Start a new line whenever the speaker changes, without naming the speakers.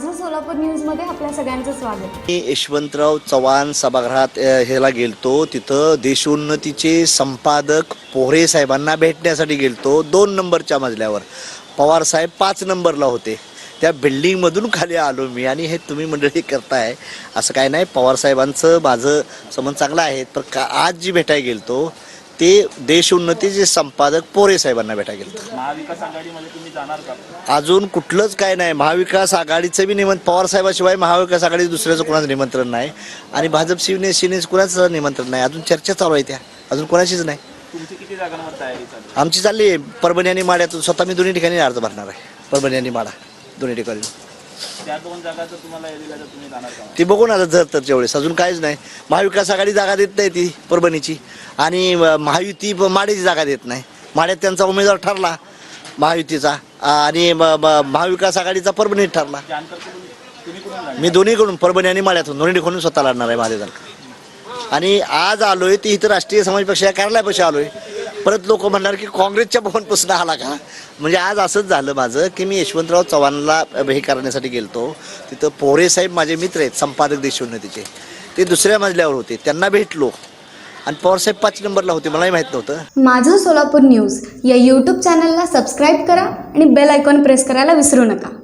सोलापूर न्यूजमध्ये आपल्या सगळ्यांचं स्वागत.
मी यशवंतराव चव्हाण सभागृहात अ, ह्याला गेलतो. तिथं देशोन्नतीचे संपादक पोहरे साहेबांना भेटण्यासाठी गेलतो. दोन नंबरच्या मजल्यावर. पवार साहेब पाच नंबरला होते. त्या बिल्डिंगमधून खाली आलो मी आणि हे तुम्ही मंडळी करताय. असं काय नाही. पवार साहेबांचं माझं संबंध चांगला आहे. पण का आज जी भेटायला गेलतो ते देशोन्नतीचे संपादक पोरे साहेबांना भेटायला गेलतो
महाविकास आघाडीमध्ये तुम्ही जाणार का?
अजून कुठलंच काय नाही. महाविकास आघाडीचं बी निमंत्रण पवार साहेबाशिवाय महाविकास आघाडी दुसऱ्याचं कोणाचं निमंत्रण नाही. आणि भाजप शिवने शिवनेच कुणाचं निमंत्रण नाही. अजून चर्चा चालू आहे त्या. अजून कोणाचीच नाही.
तुमची किती जागांवर तयारी चालू
आमची चालली आहे. परभणी आणि माड्यातून स्वतः मी दोन्ही ठिकाणी अर्ज भरणार आहे. परभणी आणि माडा दोन्ही ठिकाणी.
त्या दोन जागा जर तुम्हाला दिल्या तर तुम्ही जाणार का?
ती बघू ना आता जर तर जेवढेस अजून काहीच नाही. महाविकास आघाडी जागा देत नाही ती परभणीची. आणि अं, महायुती प- माड्याची जागा देत नाही. माड्यात त्यांचा उमेदवार ठरला महायुतीचा. आणि म- म- महाविकास आघाडीचा परभणीत ठरला.
ते अंतर कुठून तुम्ही कुठून जाणार
मी दोन्हीकडून परभणी आणि माड्यातून. दोन्ही ठिकाणून स्वतः लढणार आहे महादेव आणि आज आलोय ती इथं राष्ट्रीय समाज पक्ष या कार्यालयापाशी आलोय. परत लोक म्हणणार की काँग्रेसच्या भवनपासून आला का? म्हणजे आज असंच झालं माझं की मी यशवंतराव चव्हाणला हे करण्यासाठी गेलतो. तिथं पोहरे साहेब माझे मित्र आहेत संपादक देशोन्नतीचे. ते दुसऱ्या मजल्यावर होते. त्यांना भेटलो. आणि पवारसाहेब पाच नंबरला होते मलाही माहीत नव्हतं.
माझं सोलापूर न्यूज या यूट्यूब चॅनलला सबस्क्राईब करा आणि बेल आयकॉन प्रेस करायला विसरू नका.